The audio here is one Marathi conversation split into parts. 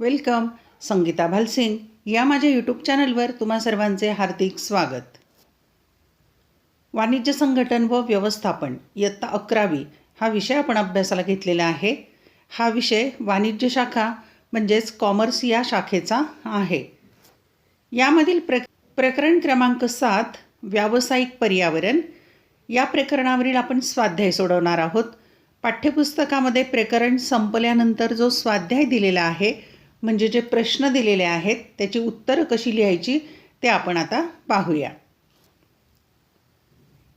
वेलकम संगीता भालसिंग या माझ्या यूट्यूब चॅनलवर तुम्हा सर्वांचे हार्दिक स्वागत. वाणिज्य संघटन व व्यवस्थापन इयत्ता अकरावी हा विषय आपण अभ्यासाला घेतलेला आहे. हा विषय वाणिज्य शाखा म्हणजेच कॉमर्स या शाखेचा आहे. यामधील प्र प्रकरण क्रमांक सात व्यावसायिक पर्यावरण. या प्रकरणावरील आपण स्वाध्याय सोडवणार आहोत. पाठ्यपुस्तकामध्ये प्रकरण संपल्यानंतर जो स्वाध्याय दिलेला आहे म्हणजे जे प्रश्न दिलेले आहेत त्याची उत्तरं कशी लिहायची ते आपण आता पाहूया.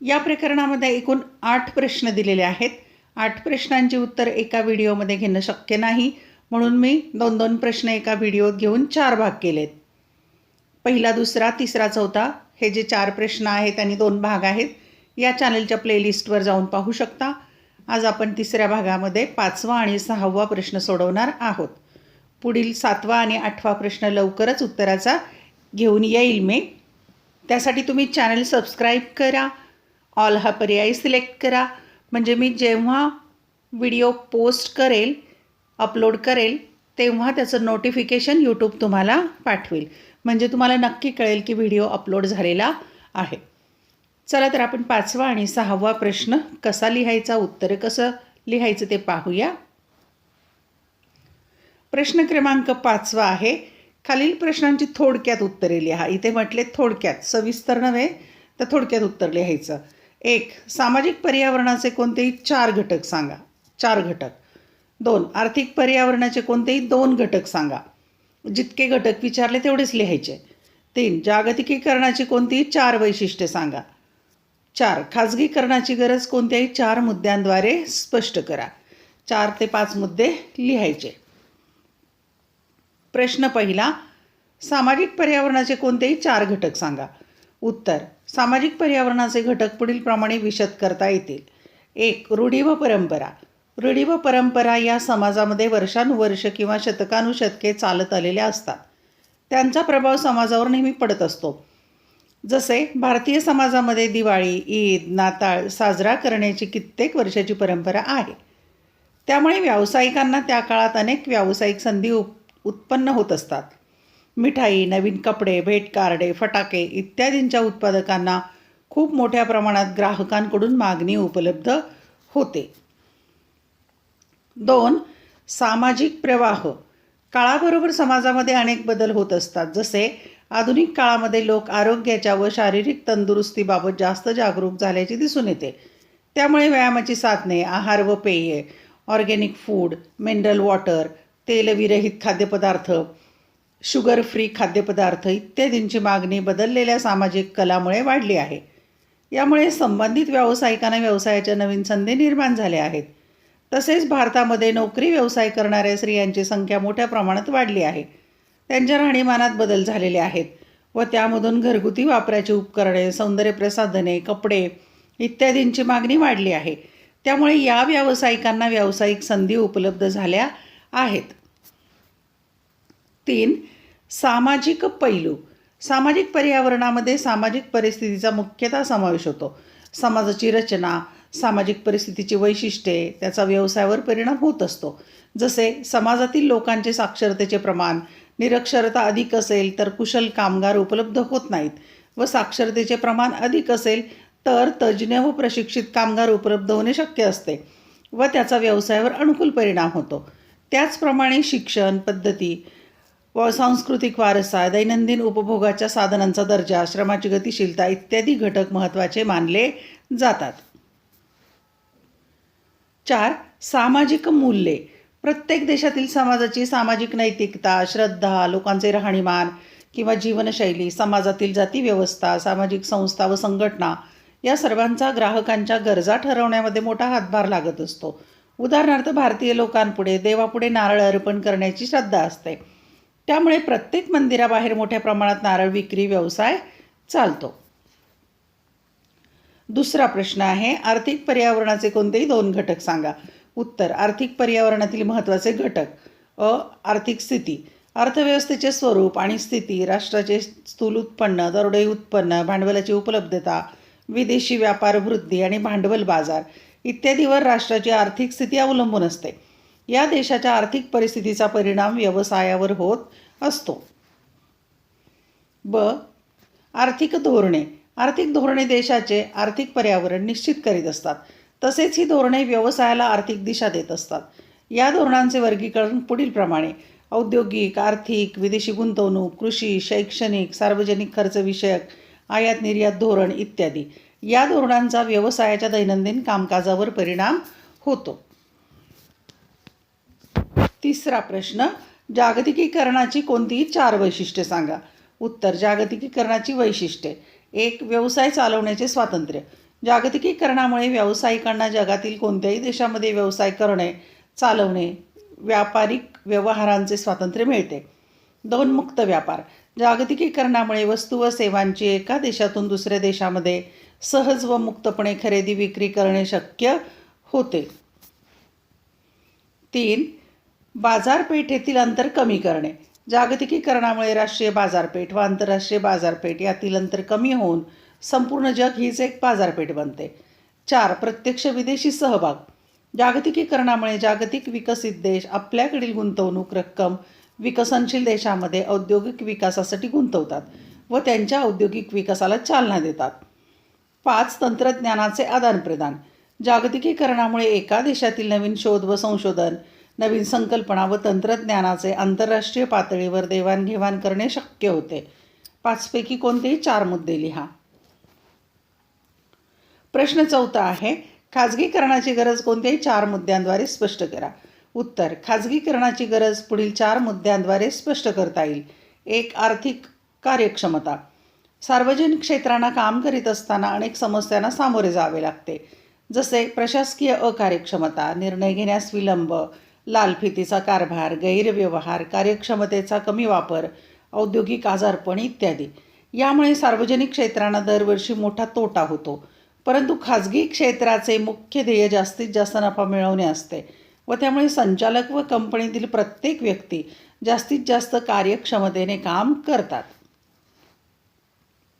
या प्रकरणामध्ये एकूण आठ प्रश्न दिलेले आहेत. आठ प्रश्नांची उत्तर एका व्हिडिओमध्ये घेणं शक्य नाही म्हणून मी दोन दोन प्रश्न एका व्हिडिओत घेऊन चार भाग केलेत. पहिला दुसरा तिसरा चौथा हे जे चार प्रश्न आहेत आणि दोन भाग आहेत या चॅनलच्या प्लेलिस्टवर जाऊन पाहू शकता. आज आपण तिसऱ्या भागामध्ये पाचवा आणि सहावा प्रश्न सोडवणार आहोत. पुढील सातवा आणि आठवा प्रश्न लवकरच उत्तराचा घेऊन येईल मी. त्यासाठी तुम्ही चॅनल सबस्क्राईब करा. ऑल हा पर्याय सिलेक्ट करा. म्हणजे मी जेव्हा व्हिडिओ पोस्ट करेल अपलोड करेल तेव्हा त्याचं नोटिफिकेशन यूट्यूब तुम्हाला पाठवेल. म्हणजे तुम्हाला नक्की कळेल की व्हिडिओ अपलोड झालेला आहे. चला तर आपण पाचवा आणि सहावा प्रश्न कसा लिहायचा उत्तर कसं लिहायचं ते पाहूया. प्रश्न क्रमांक पाचवा आहे. खालील प्रश्नांची थोडक्यात उत्तरे लिहा. इथे म्हटले थोडक्यात. सविस्तर नव्हे तर थोडक्यात उत्तर लिहायचं. एक सामाजिक पर्यावरणाचे कोणतेही चार घटक सांगा. चार घटक. दोन आर्थिक पर्यावरणाचे कोणतेही दोन घटक सांगा. जितके घटक विचारले तेवढेच लिहायचे. तीन जागतिकीकरणाची कोणतीही चार वैशिष्ट्ये सांगा. चार खाजगीकरणाची गरज कोणत्याही चार मुद्द्यांद्वारे स्पष्ट करा. चार ते पाच मुद्दे लिहायचे. प्रश्न पहिला सामाजिक पर्यावरणाचे कोणतेही चार घटक सांगा. उत्तर सामाजिक पर्यावरणाचे घटक पुढीलप्रमाणे विशद करता येतील. एक रूढी व परंपरा. रूढी व परंपरा या समाजामध्ये वर्षानुवर्ष किंवा शतकानुशतके चालत आलेल्या असतात. त्यांचा प्रभाव समाजावर नेहमी पडत असतो. जसे भारतीय समाजामध्ये दिवाळी ईद नाताळ साजरा करण्याची कित्येक वर्षाची परंपरा आहे. त्यामुळे व्यावसायिकांना त्या काळात अनेक व्यावसायिक संधी उप उत्पन्न होत असतात. मिठाई नवीन कपडे भेट कार्डे फटाके इत्यादींच्या उत्पादकांना खूप मोठ्या प्रमाणात ग्राहकांकडून मागणी उपलब्ध होते. दोन सामाजिक प्रवाह. काळाबरोबर समाजामध्ये अनेक बदल होत असतात. जसे आधुनिक काळामध्ये लोक आरोग्याच्या व शारीरिक तंदुरुस्तीबाबत जास्त जागरूक झाल्याचे दिसून येते. त्यामुळे व्यायामाची साधने आहार व पेये ऑर्गेनिक फूड मिनरल वॉटर तेलविरहित खाद्यपदार्थ शुगर फ्री खाद्यपदार्थ इत्यादींची मागणी बदललेल्या सामाजिक कलामुळे वाढली आहे. यामुळे संबंधित व्यावसायिकांना व्यवसायाच्या नवीन संधी निर्माण झाल्या आहेत. तसेच भारतामध्ये नोकरी व्यवसाय करणाऱ्या स्त्रियांची संख्या मोठ्या प्रमाणात वाढली आहे. त्यांच्या राहणीमानात बदल झालेले आहेत व त्यामधून घरगुती वापराची उपकरणे सौंदर्यप्रसाधने कपडे इत्यादींची मागणी वाढली आहे. त्यामुळे या व्यावसायिकांना व्यावसायिक संधी उपलब्ध झाल्या आहेत. तीन सामाजिक पैलू. सामाजिक पर्यावरणामध्ये सामाजिक परिस्थितीचा मुख्यतः समावेश होतो. समाजाची रचना सामाजिक परिस्थितीची वैशिष्ट्ये त्याचा व्यवसायावर परिणाम होत असतो. जसे समाजातील लोकांचे साक्षरतेचे प्रमाण निरक्षरता अधिक असेल तर कुशल कामगार उपलब्ध होत नाहीत व साक्षरतेचे प्रमाण अधिक असेल तर तज्ज्ञ व प्रशिक्षित कामगार उपलब्ध होणे शक्य असते व त्याचा व्यवसायावर अनुकूल परिणाम होतो. त्याचप्रमाणे शिक्षण पद्धती व सांस्कृतिक वारसा दैनंदिन उपभोगाच्या साधनांचा दर्जा श्रमाची गतिशीलता इत्यादी घटक महत्त्वाचे मानले जातात. चार सामाजिक मूल्ये. प्रत्येक देशातील समाजाची सामाजिक नैतिकता श्रद्धा लोकांचे राहणीमान किंवा जीवनशैली समाजातील जातीव्यवस्था सामाजिक संस्था व संघटना या सर्वांचा ग्राहकांच्या गरजा ठरवण्यामध्ये मोठा हातभार लागत असतो. उदाहरणार्थ भारतीय लोकांपुढे देवापुढे नारळ अर्पण करण्याची श्रद्धा असते. त्यामुळे प्रत्येक मंदिराबाहेर मोठ्या प्रमाणात नारळ विक्री व्यवसाय चालतो. दुसरा प्रश्न आहे आर्थिक पर्यावरणाचे कोणतेही दोन घटक सांगा. उत्तर आर्थिक पर्यावरणातील महत्त्वाचे घटक. अ आर्थिक स्थिती. अर्थव्यवस्थेचे स्वरूप आणि स्थिती राष्ट्राचे स्थूल उत्पन्न दरोडे उत्पन्न भांडवलाची उपलब्धता विदेशी व्यापार वृद्धी आणि भांडवल बाजार इत्यादीवर राष्ट्राची आर्थिक स्थिती अवलंबून असते. या देशाच्या आर्थिक परिस्थितीचा परिणाम व्यवसायावर होत असतो. ब. आर्थिक धोरणे. आर्थिक धोरणे देशाचे आर्थिक पर्यावरण निश्चित करीत असतात. तसेच ही धोरणे व्यवसायाला आर्थिक दिशा देत असतात. या धोरणांचे वर्गीकरण पुढीलप्रमाणे औद्योगिक आर्थिक विदेशी गुंतवणूक कृषी शैक्षणिक सार्वजनिक खर्च विषयक आयात निर्यात धोरण इत्यादी. या धोरणांचा व्यवसायाच्या दैनंदिन कामकाजावर परिणाम होतो. तिसरा प्रश्न जागतिकीकरणाची कोणतीही चार वैशिष्ट्ये सांगा. उत्तर जागतिकीकरणाची वैशिष्ट्ये. एक व्यवसाय चालवण्याचे स्वातंत्र्य. जागतिकीकरणामुळे व्यावसायिकांना जगातील कोणत्याही देशामध्ये व्यवसाय करणे चालवणे व्यापारिक व्यवहारांचे स्वातंत्र्य मिळते. दोन मुक्त व्यापार. जागतिकीकरणामुळे वस्तू व सेवांची एका देशातून दुसऱ्या देशामध्ये सहज व मुक्तपणे खरेदी विक्री करणे शक्य होते. तीन बाजारपेठेतील अंतर कमी करणे. जागतिकीकरणामुळे राष्ट्रीय बाजारपेठ व आंतरराष्ट्रीय बाजारपेठ यातील अंतर कमी होऊन संपूर्ण जग हीच एक बाजारपेठ बनते. चार प्रत्यक्ष विदेशी सहभाग. जागतिकीकरणामुळे जागतिक विकसित देश आपल्याकडील गुंतवणूक रक्कम विकसनशील देशामध्ये औद्योगिक विकासासाठी गुंतवतात व त्यांच्या औद्योगिक विकासाला चालना देतात. पाच तंत्रज्ञानाचे आदानप्रदान. जागतिकीकरणामुळे एका देशातील नवीन शोध व संशोधन नवीन संकल्पना व तंत्रज्ञानाचे आंतरराष्ट्रीय पातळीवर देवाणघेवाण करणे शक्य होते. पाचपैकी कोणतेही चार मुद्दे लिहा. प्रश्न चौथा आहे खाजगीकरणाची गरज कोणत्याही चार मुद्द्यांद्वारे स्पष्ट करा. उत्तर खाजगीकरणाची गरज पुढील चार मुद्द्यांद्वारे स्पष्ट करता येईल. एक आर्थिक कार्यक्षमता. सार्वजनिक क्षेत्रांना काम करीत असताना अनेक समस्यांना सामोरे जावे लागते. जसे प्रशासकीय अकार्यक्षमता निर्णय घेण्यास विलंब लालफितीचा कारभार गैरव्यवहार कार्यक्षमतेचा कमी वापर औद्योगिक आजारपण इत्यादी. यामुळे सार्वजनिक क्षेत्रांना दरवर्षी मोठा तोटा होतो. परंतु खाजगी क्षेत्राचे मुख्य ध्येय जास्तीत जास्त नफा मिळवणे असते व त्यामुळे संचालक व कंपनीतील प्रत्येक व्यक्ती जास्तीत जास्त कार्यक्षमतेने काम करतात.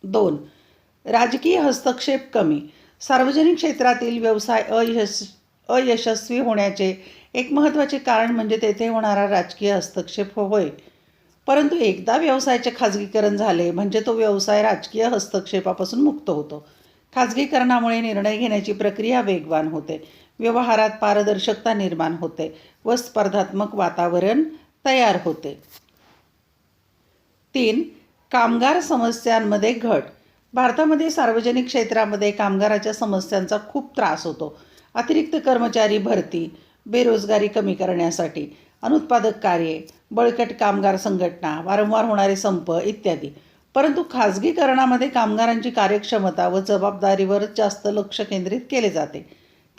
दोन. राजकीय हस्तक्षेप कमी. सार्वजनिक क्षेत्रातील व्यवसाय अयश अयशस्वी होण्याचे एक महत्त्वाचे कारण म्हणजे तेथे होणारा राजकीय हस्तक्षेप होय. परंतु एकदा व्यवसायाचे खाजगीकरण झाले म्हणजे तो व्यवसाय राजकीय हस्तक्षेपापासून मुक्त होतो. खाजगीकरणामुळे निर्णय घेण्याची प्रक्रिया वेगवान होते. व्यवहारात पारदर्शकता निर्माण होते व स्पर्धात्मक वातावरण तयार होते. तीन. कामगार समस्यांमध्ये घट. भारतामध्ये सार्वजनिक क्षेत्रामध्ये कामगाराच्या समस्यांचा खूप त्रास होतो. अतिरिक्त कर्मचारी भरती बेरोजगारी कमी करण्यासाठी अनुत्पादक कार्ये बळकट कामगार संघटना वारंवार होणारे संप इत्यादी. परंतु खाजगीकरणामध्ये कामगारांची कार्यक्षमता व जबाबदारीवर जास्त लक्ष केंद्रित केले जाते.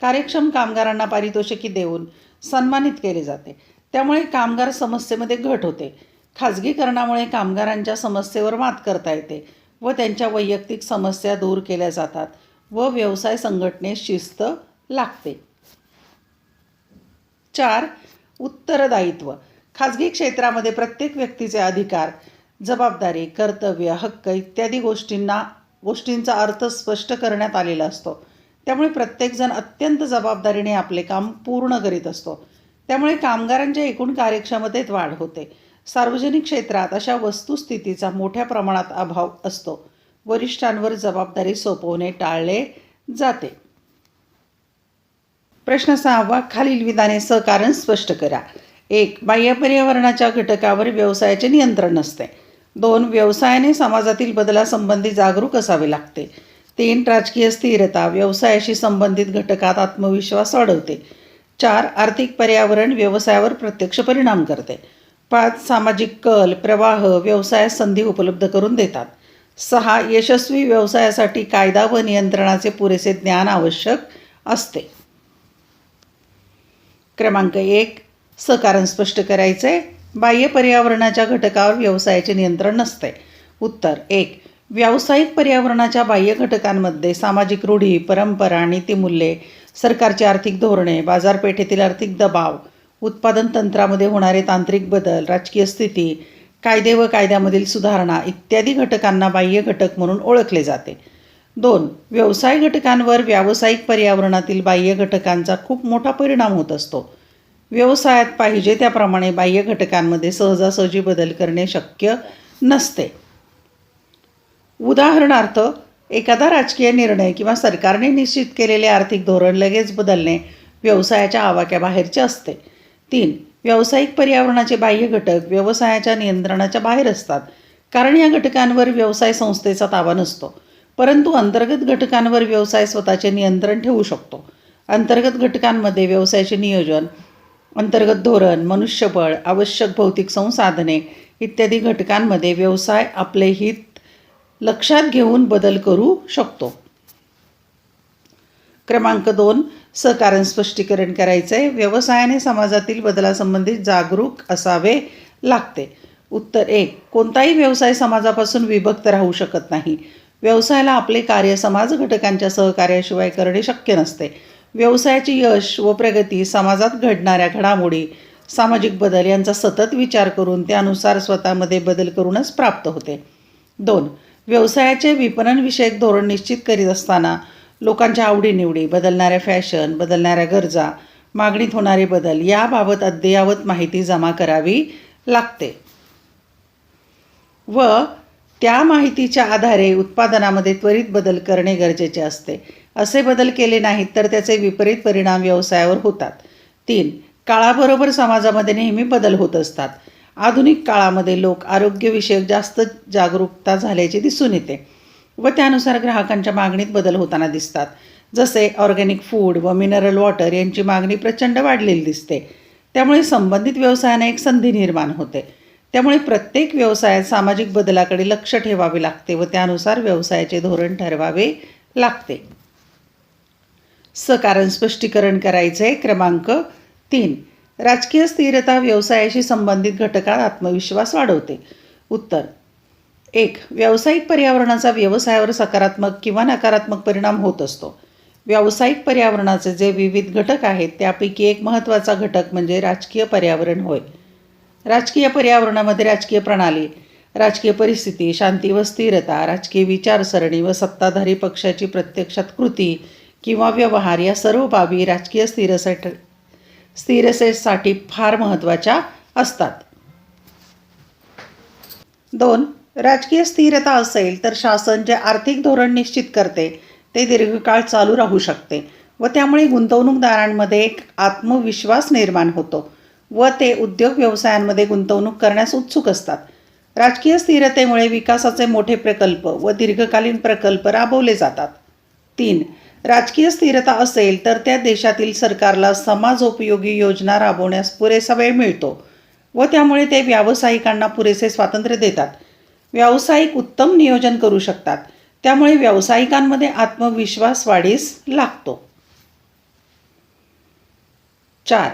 कार्यक्षम कामगारांना पारितोषिके देऊन सन्मानित केले जाते. त्यामुळे कामगार समस्येमध्ये घट होते. खाजगीकरणामुळे कामगारांच्या समस्येवर मात करता येते व त्यांच्या वैयक्तिक समस्या दूर केल्या जातात व व्यवसाय संघटनेस शिस्त लागते. चार उत्तरदायित्व. खाजगी क्षेत्रामध्ये प्रत्येक व्यक्तीचे अधिकार जबाबदारी कर्तव्य हक्क इत्यादी गोष्टींना गोष्टींचा अर्थ स्पष्ट करण्यात आलेला असतो. त्यामुळे प्रत्येकजण अत्यंत जबाबदारीने आपले काम पूर्ण करीत असतो. त्यामुळे कामगारांच्या एकूण कार्यक्षमतेत वाढ होते. सार्वजनिक क्षेत्रात अशा वस्तुस्थितीचा मोठ्या प्रमाणात अभाव असतो. वरिष्ठांवर जबाबदारी सोपवणे टाळले जाते. प्रश्न सहावा खालील विधाने सहकारण स्पष्ट करा. एक बाह्य पर्यावरणाच्या घटकावर व्यवसायाचे नियंत्रण नसते. दोन व्यवसायाने समाजातील बदलासंबंधी जागरूक असावे लागते. तीन राजकीय स्थिरता व्यवसायाशी संबंधित घटकात आत्मविश्वास वाढवते. चार आर्थिक पर्यावरण व्यवसायावर प्रत्यक्ष परिणाम करते. पाच सामाजिक कल प्रवाह व्यवसाय संधी उपलब्ध करून देतात. सहा यशस्वी व्यवसायासाठी कायदा व नियंत्रणाचे पुरेसे ज्ञान आवश्यक असते. क्रमांक एक सहकारण स्पष्ट करायचे. बाह्य पर्यावरणाच्या घटकावर व्यवसायाचे नियंत्रण नसते. उत्तर एक व्यावसायिक पर्यावरणाच्या बाह्य घटकांमध्ये सामाजिक रूढी परंपरा नीतिमूल्ये सरकारची आर्थिक धोरणे बाजारपेठेतील आर्थिक दबाव उत्पादन तंत्रामध्ये होणारे तांत्रिक बदल राजकीय स्थिती कायदे व कायद्यामधील सुधारणा इत्यादी घटकांना बाह्य घटक म्हणून ओळखले जाते. दोन व्यवसाय घटकांवर व्यावसायिक पर्यावरणातील बाह्य घटकांचा खूप मोठा परिणाम होत असतो. व्यवसायात पाहिजे त्याप्रमाणे बाह्य घटकांमध्ये सहजासहजी बदल करणे शक्य नसते. उदाहरणार्थ एखादा राजकीय निर्णय किंवा सरकारने निश्चित केलेले आर्थिक धोरण लगेच बदलणे व्यवसायाच्या आवाक्याबाहेरचे असते. तीन व्यावसायिक पर्यावरणाचे बाह्य घटक व्यवसायाच्या नियंत्रणाच्या बाहेर असतात. कारण या घटकांवर व्यवसाय संस्थेचा ताबा नसतो. परंतु अंतर्गत घटकांवर व्यवसाय स्वतःचे नियंत्रण ठेवू शकतो. अंतर्गत घटकांमध्ये व्यवसायाचे नियोजन अंतर्गत धोरण मनुष्यबळ आवश्यक भौतिक संसाधने इत्यादी घटकांमध्ये व्यवसाय आपले हित लक्षात घेऊन बदल करू शकतो. क्रमांक दोन सहकारण स्पष्टीकरण करायचं आहे व्यवसायाने समाजातील बदलासंबंधित जागरूक असावे लागते. उत्तर एक कोणताही व्यवसाय समाजापासून विभक्त राहू शकत नाही. व्यवसायाला आपले कार्य समाज घटकांच्या सहकार्याशिवाय करणे शक्य नसते. व्यवसायाचे यश व प्रगती समाजात घडणाऱ्या घडामोडी सामाजिक बदल यांचा सतत विचार करून त्यानुसार स्वतःमध्ये बदल करूनच प्राप्त होते. दोन व्यवसायाचे विपणनविषयक धोरण निश्चित करीत असताना लोकांच्या आवडीनिवडी बदलणाऱ्या फॅशन बदलणाऱ्या गरजा मागणीत होणारे बदल याबाबत अद्ययावत माहिती जमा करावी लागते. व त्या माहितीच्या आधारे उत्पादनामध्ये त्वरित बदल करणे गरजेचे असते. असे बदल केले नाहीत तर त्याचे विपरीत परिणाम व्यवसायावर होतात. तीन काळाबरोबर समाजामध्ये नेहमी बदल होत असतात. आधुनिक काळामध्ये लोक आरोग्यविषयक जास्त जागरूकता झाल्याचे दिसून येते. व त्यानुसार ग्राहकांच्या मागणीत बदल होताना दिसतात. जसे ऑर्गॅनिक फूड व मिनरल वॉटर यांची मागणी प्रचंड वाढलेली दिसते. त्यामुळे संबंधित व्यवसायाने एक संधी निर्माण होते. त्यामुळे प्रत्येक व्यवसायात सामाजिक बदलाकडे लक्ष ठेवावे लागते व त्यानुसार व्यवसायाचे धोरण ठरवावे लागते. सकारण स्पष्टीकरण करायचे क्रमांक तीन. राजकीय स्थिरता व्यवसायाशी संबंधित घटकात आत्मविश्वास वाढवते. उत्तर. एक व्यावसायिक पर्यावरणाचा व्यवसायावर सकारात्मक किंवा नकारात्मक परिणाम होत असतो. व्यावसायिक पर्यावरणाचे जे विविध घटक आहेत त्यापैकी एक महत्त्वाचा घटक म्हणजे राजकीय पर्यावरण होय. राजकीय पर्यावरणामध्ये राजकीय प्रणाली राजकीय परिस्थिती शांती व स्थिरता राजकीय विचारसरणी व सत्ताधारी पक्षाची प्रत्यक्षात कृती किंवा व्यवहार या सर्व बाबी राजकीय स्थिरसेट स्थिरसेसाठी फार महत्त्वाच्या असतात. दोन राजकीय स्थिरता असेल तर शासन जे आर्थिक धोरण निश्चित करते ते दीर्घकाळ चालू राहू शकते व त्यामुळे गुंतवणूकदारांमध्ये एक आत्मविश्वास निर्माण होतो व ते उद्योग व्यवसायांमध्ये गुंतवणूक करण्यास उत्सुक असतात. राजकीय स्थिरतेमुळे विकासाचे मोठे प्रकल्प व दीर्घकालीन प्रकल्प राबवले जातात. तीन राजकीय स्थिरता असेल तर त्या देशातील सरकारला समाजोपयोगी योजना राबवण्यास पुरेसा वेळ मिळतो व त्यामुळे ते व्यावसायिकांना पुरेसे स्वातंत्र्य देतात. व्यावसायिक उत्तम नियोजन करू शकतात. त्यामुळे व्यावसायिकांमध्ये आत्मविश्वास वाढीस लागतो. चार.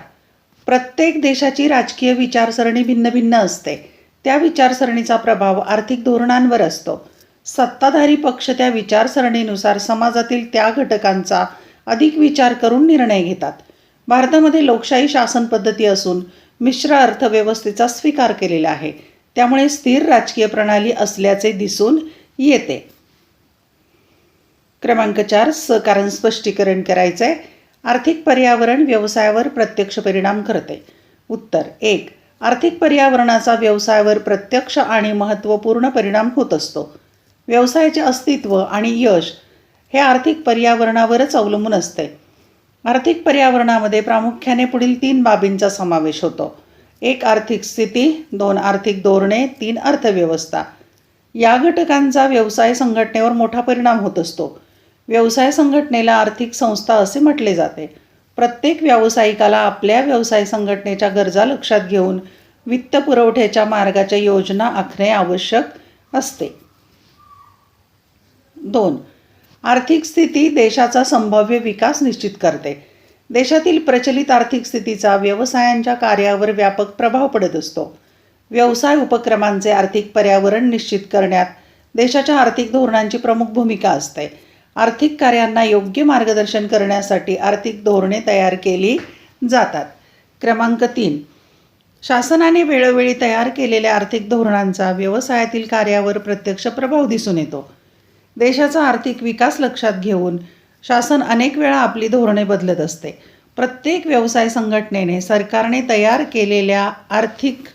प्रत्येक देशाची राजकीय विचारसरणी भिन्न भिन्न असते. त्या विचारसरणीचा प्रभाव आर्थिक धोरणांवर असतो. सत्ताधारी पक्ष त्या विचारसरणीनुसार समाजातील त्या घटकांचा अधिक विचार करून निर्णय घेतात. भारतामध्ये लोकशाही शासन पद्धती असून मिश्र अर्थव्यवस्थेचा स्वीकार केलेला आहे. त्यामुळे स्थिर राजकीय प्रणाली असल्याचे दिसून येते. क्रमांक चार सकारण स्पष्टीकरण करायचं आहे आर्थिक पर्यावरण व्यवसायावर प्रत्यक्ष परिणाम करते. उत्तर एक आर्थिक पर्यावरणाचा व्यवसायावर प्रत्यक्ष आणि महत्त्वपूर्ण परिणाम होत असतो. व्यवसायाचे अस्तित्व आणि यश हे आर्थिक पर्यावरणावरच अवलंबून असते. आर्थिक पर्यावरणामध्ये प्रामुख्याने पुढील तीन बाबींचा समावेश होतो. एक आर्थिक स्थिती दोन आर्थिक धोरणे तीन अर्थव्यवस्था. या घटकांचा व्यवसाय संघटनेवर मोठा परिणाम होत असतो. व्यवसाय संघटनेला आर्थिक संस्था असे म्हटले जाते. प्रत्येक व्यावसायिकाला आपल्या व्यवसाय संघटनेच्या गरजा लक्षात घेऊन वित्त पुरवठ्याच्या मार्गाच्या योजना आखणे आवश्यक असते. दोन. आर्थिक स्थिती देशाचा संभाव्य विकास निश्चित करते. देशातील प्रचलित आर्थिक स्थितीचा व्यवसायांच्या कार्यावर व्यापक प्रभाव पडत असतो. व्यवसाय उपक्रमांचे आर्थिक पर्यावरण निश्चित करण्यात देशाच्या आर्थिक धोरणांची प्रमुख भूमिका असते. आर्थिक कार्यांना योग्य मार्गदर्शन करण्यासाठी आर्थिक धोरणे तयार केली जातात. क्रमांक तीन. शासनाने वेळोवेळी तयार केलेल्या आर्थिक धोरणांचा व्यवसायातील कार्यावर प्रत्यक्ष प्रभाव दिसून येतो. देशाचा आर्थिक विकास लक्षात घेऊन शासन अनेक वेळा आपली धोरणे बदलत असते. प्रत्येक व्यवसाय संघटनेने सरकारने तयार केलेल्या आर्थिक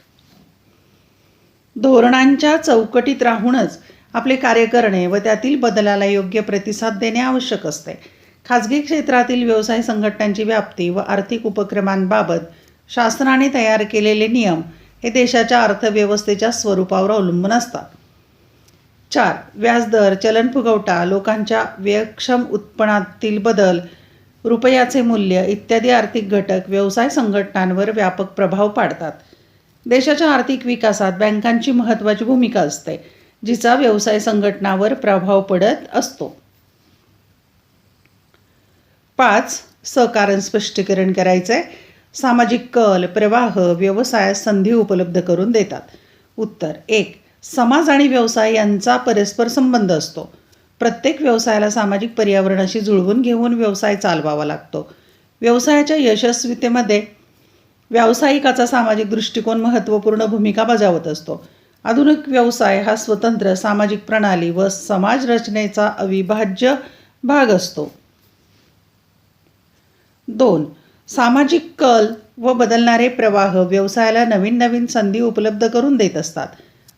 धोरणांच्या चौकटीत राहूनच आपले कार्य करणे व त्यातील बदलाला योग्य प्रतिसाद देणे आवश्यक असते. खाजगी क्षेत्रातील व्यवसाय संघटनांची व्याप्ती व आर्थिक उपक्रमांबाबत शासनाने तयार केलेले नियम हे देशाच्या अर्थव्यवस्थेच्या स्वरूपावर अवलंबून असतात. चार. व्याजदर चलनफुगवटा लोकांच्या व्ययक्षम उत्पन्नातील बदल रुपयाचे मूल्य इत्यादी आर्थिक घटक व्यवसाय संघटनांवर व्यापक प्रभाव पाडतात. देशाच्या आर्थिक विकासात बँकांची महत्त्वाची भूमिका असते जिचा व्यवसाय संघटनावर प्रभाव पडत असतो. पाच. सहकारण स्पष्टीकरण करायचं आहे सामाजिक कल प्रवाह व्यवसायास संधी उपलब्ध करून देतात. उत्तर. एक. समाज आणि व्यवसाय यांचा परस्पर संबंध असतो. प्रत्येक व्यवसायाला सामाजिक पर्यावरणाशी जुळवून घेऊन व्यवसाय चालवावा लागतो. व्यवसायाच्या यशस्वीतेमध्ये व्यावसायिकाचा सामाजिक दृष्टिकोन महत्त्वपूर्ण भूमिका बजावत असतो. आधुनिक व्यवसाय हा स्वतंत्र सामाजिक प्रणाली व समाज रचनेचा अविभाज्य भाग असतो. दोन सामाजिक कल व बदलणारे प्रवाह व्यवसायाला नवीन नवीन संधी उपलब्ध करून देत असतात.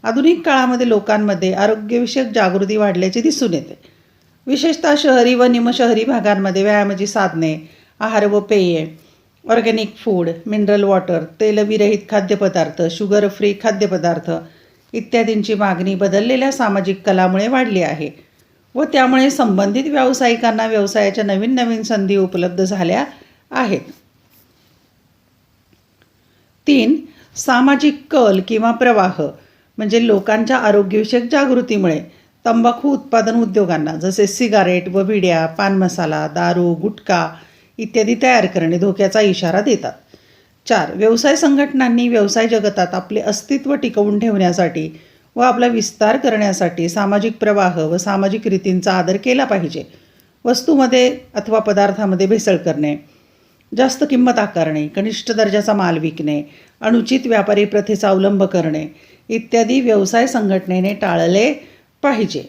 आधुनिक काळामध्ये लोकांमध्ये आरोग्यविषयक जागृती वाढल्याचे दिसून येते. विशेषतः शहरी व निमशहरी भागांमध्ये व्यायामाची साधने आहार व पेये ऑर्गॅनिक फूड मिनरल वॉटर तेलविरहित खाद्यपदार्थ शुगर फ्री खाद्यपदार्थ इत्यादींची मागणी बदललेल्या सामाजिक कलामुळे वाढली आहे व त्यामुळे संबंधित व्यावसायिकांना व्यवसायाच्या नवीन नवीन संधी उपलब्ध झाल्या आहेत. तीन सामाजिक कल किंवा प्रवाह म्हणजे लोकांच्या आरोग्यविषयक जागृतीमुळे तंबाखू उत्पादन उद्योगांना जसे सिगारेट व विड्या पान मसाला दारू गुटखा इत्यादी तयार करणे धोक्याचा इशारा देतात. चार व्यवसाय संघटनांनी व्यवसाय जगतात आपले अस्तित्व टिकवून ठेवण्यासाठी व आपला विस्तार करण्यासाठी सामाजिक प्रवाह व सामाजिक रीतींचा आदर केला पाहिजे. वस्तूमध्ये अथवा पदार्थामध्ये भेसळ करणे जास्त किंमत आकारणे कनिष्ठ दर्जाचा माल विकणे अनुचित व्यापारी प्रथेचा अवलंब करणे इत्यादी व्यवसाय संघटनेने टाळले पाहिजे.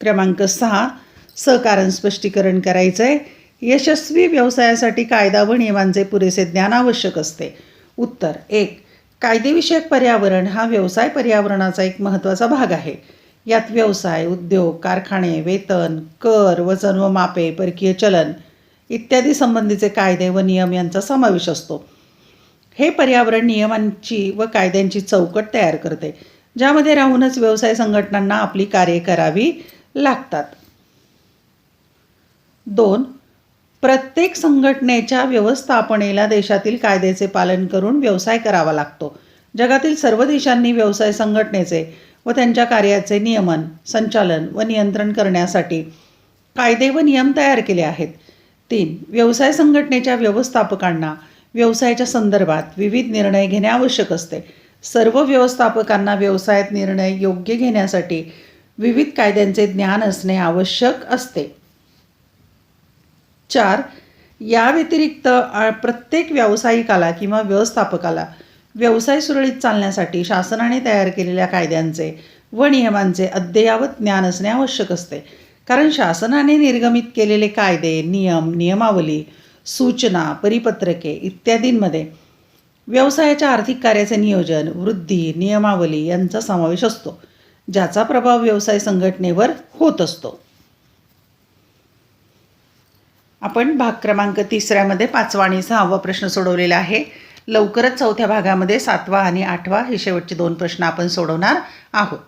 क्रमांक सहा सहकारण स्पष्टीकरण करायचं आहे यशस्वी व्यवसायासाठी कायदा व नियमांचे पुरेसे ज्ञान आवश्यक असते. उत्तर एक कायदेविषयक पर्यावरण हा व्यवसाय पर्यावरणाचा एक महत्त्वाचा भाग आहे. यात व्यवसाय उद्योग कारखाने वेतन कर वजन व मापे परकीय चलन इत्यादी संबंधीचे कायदे व नियम यांचा समावेश असतो. हे पर्यावरण नियमांची व कायद्यांची चौकट तयार करते ज्यामध्ये राहूनच व्यवसाय संघटनांना आपली कार्ये करावी लागतात. दोन प्रत्येक संघटनेच्या व्यवस्थापनेला देशातील कायद्याचे पालन करून व्यवसाय करावा लागतो. जगातील सर्व देशांनी व्यवसाय संघटनेचे व त्यांच्या कार्याचे नियमन संचालन व नियंत्रण करण्यासाठी कायदे व नियम तयार केले आहेत. तीन व्यवसाय संघटनेच्या व्यवस्थापकांना व्यवसायाच्या संदर्भात विविध निर्णय घेणे आवश्यक असते. सर्व व्यवस्थापकांना व्यवसायात निर्णय योग्य घेण्यासाठी विविध कायद्यांचे ज्ञान असणे आवश्यक असते. चार या व्यतिरिक्त प्रत्येक व्यावसायिकाला किंवा व्यवस्थापकाला व्यवसाय सुरळीत चालण्यासाठी शासनाने तयार केलेल्या कायद्यांचे व नियमांचे अद्ययावत ज्ञान असणे आवश्यक असते. कारण शासनाने निर्गमित केलेले कायदे नियम नियमावली सूचना परिपत्रके इत्यादींमध्ये व्यवसायाच्या आर्थिक कार्याचे नियोजन वृद्धी नियमावली यांचा समावेश असतो ज्याचा प्रभाव व्यवसाय संघटनेवर होत असतो. आपण भाग क्रमांक तिसऱ्यामध्ये पाचवा आणि सहावा प्रश्न सोडवलेला आहे. लवकरच चौथ्या भागामध्ये सातवा आणि आठवा हे शेवटचे दोन प्रश्न आपण सोडवणार आहोत.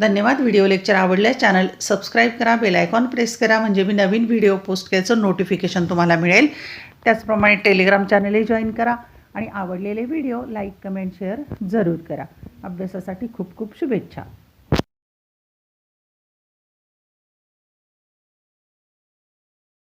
धन्यवाद. व्हिडिओ लेक्चर आवडल्यास चॅनल सबस्क्राईब करा बेल आयकॉन प्रेस करा म्हणजे मी नवीन व्हिडिओ पोस्ट केल्याचं नोटिफिकेशन तुम्हाला मिळेल. त्याचप्रमाणे टेलिग्राम चॅनलही जॉईन करा आणि आवडलेले व्हिडिओ लाईक कमेंट शेअर जरूर करा. अभ्यासासाठी खूप खूप शुभेच्छा.